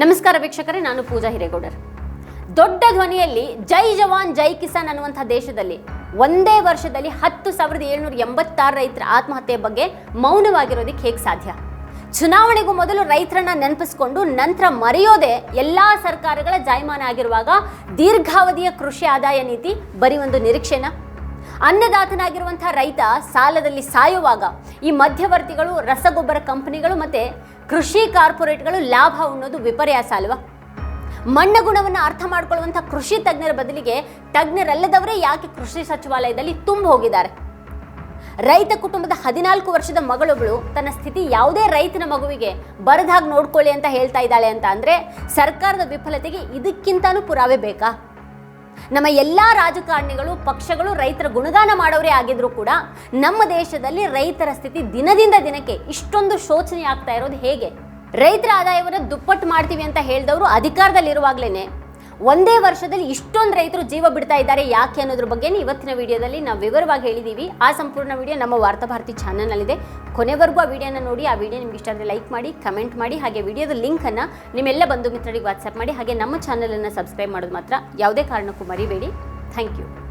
ನಮಸ್ಕಾರ ವೀಕ್ಷಕರೇ, ನಾನು ಪೂಜಾ ಹಿರೇಗೌಡರ್. ದೊಡ್ಡ ಧ್ವನಿಯಲ್ಲಿ ಜೈ ಜವಾನ್, ಜೈ ಕಿಸಾನ್ ಅನ್ನುವಂಥ ದೇಶದಲ್ಲಿ ಒಂದೇ ವರ್ಷದಲ್ಲಿ ಹತ್ತು ಸಾವಿರದ ಏಳ್ನೂರ ಎಂಬತ್ತಾರು ರೈತರ ಆತ್ಮಹತ್ಯೆ ಬಗ್ಗೆ ಮೌನವಾಗಿರೋದಕ್ಕೆ ಹೇಗೆ ಸಾಧ್ಯ? ಚುನಾವಣೆಗೂ ಮೊದಲು ರೈತರನ್ನ ನೆನಪಿಸ್ಕೊಂಡು ನಂತರ ಮರೆಯೋದೇ ಎಲ್ಲಾ ಸರ್ಕಾರಗಳ ಜಾಯಮಾನ ಆಗಿರುವಾಗ ದೀರ್ಘಾವಧಿಯ ಕೃಷಿ ಆದಾಯ ನೀತಿ ಬರೀ ಒಂದು ನಿರೀಕ್ಷೆನ? ಅನ್ನದಾತನಾಗಿರುವಂಥ ರೈತ ಸಾಲದಲ್ಲಿ ಸಾಯುವಾಗ ಈ ಮಧ್ಯವರ್ತಿಗಳು ರಸಗೊಬ್ಬರ ಕಂಪನಿಗಳು ಮತ್ತೆ ಕೃಷಿ ಕಾರ್ಪೊರೇಟ್ಗಳು ಲಾಭ ಅನ್ನೋದು ವಿಪರ್ಯಾಸ ಅಲ್ವಾ? ಮಣ್ಣ ಗುಣವನ್ನು ಅರ್ಥ ಮಾಡ್ಕೊಳ್ಳುವಂಥ ಕೃಷಿ ತಜ್ಞರ ಬದಲಿಗೆ ತಜ್ಞರಲ್ಲದವರೇ ಯಾಕೆ ಕೃಷಿ ಸಚಿವಾಲಯದಲ್ಲಿ ತುಂಬ ಹೋಗಿದ್ದಾರೆ? ರೈತ ಕುಟುಂಬದ ಹದಿನಾಲ್ಕು ವರ್ಷದ ಮಗಳುಗಳು ತನ್ನ ಸ್ಥಿತಿ ಯಾವುದೇ ರೈತನ ಮಗುವಿಗೆ ಬರದಾಗ ನೋಡ್ಕೊಳ್ಳಿ ಅಂತ ಹೇಳ್ತಾ ಇದ್ದಾಳೆ ಅಂತ ಅಂದರೆ ಸರ್ಕಾರದ ವಿಫಲತೆಗೆ ಇದಕ್ಕಿಂತಲೂ ಪುರಾವೆ ಬೇಕಾ? ನಮ್ಮ ಎಲ್ಲ ರಾಜಕಾರಣಿಗಳು, ಪಕ್ಷಗಳು, ರೈತರ ಗುಣಗಾನ ಮಾಡೋರೇ ಆಗಿದ್ರು ಕೂಡ ನಮ್ಮ ದೇಶದಲ್ಲಿ ರೈತರ ಸ್ಥಿತಿ ದಿನದಿಂದ ದಿನಕ್ಕೆ ಇಷ್ಟೊಂದು ಶೋಚನೆ ಆಗ್ತಾ ಇರೋದು ಹೇಗೆ? ರೈತರ ಆದಾಯವನ್ನು ದುಪ್ಪಟ್ಟು ಮಾಡ್ತೀವಿ ಅಂತ ಹೇಳಿದವರು ಅಧಿಕಾರದಲ್ಲಿರುವಾಗಲೇ ಒಂದೇ ವರ್ಷದಲ್ಲಿ ಇಷ್ಟೊಂದು ರೈತರು ಜೀವ ಬಿಡ್ತಾ ಇದ್ದಾರೆ, ಯಾಕೆ ಅನ್ನೋದ್ರ ಬಗ್ಗೆ ಇವತ್ತಿನ ವಿಡಿಯೋದಲ್ಲಿ ನಾವು ವಿವರವಾಗಿ ಹೇಳಿದ್ದೀವಿ ಆ ಸಂಪೂರ್ಣ ವಿಡಿಯೋ ನಮ್ಮ ವಾರ್ತಾಭಾರತಿ ಚಾನಲ್ನಲ್ಲಿದೆ. ಕೊನೆವರೆಗೂ ಆ ವಿಡಿಯೋನ ನೋಡಿ, ಆ ವಿಡಿಯೋ ನಿಮ್ಗೆ ಇಷ್ಟ ಆದರೆ ಲೈಕ್ ಮಾಡಿ, ಕಮೆಂಟ್ ಮಾಡಿ, ಹಾಗೆ ವಿಡಿಯೋದ ಲಿಂಕನ್ನು ನಿಮ್ಮೆಲ್ಲ ಬಂಧು ಮಿತ್ರರಿಗೆ ವಾಟ್ಸಪ್ ಮಾಡಿ, ಹಾಗೆ ನಮ್ಮ ಚಾನಲನ್ನು ಸಬ್ಸ್ಕ್ರೈಬ್ ಮಾಡೋದು ಮಾತ್ರ ಯಾವುದೇ ಕಾರಣಕ್ಕೂ ಮರಿಬೇಡಿ. Thank you.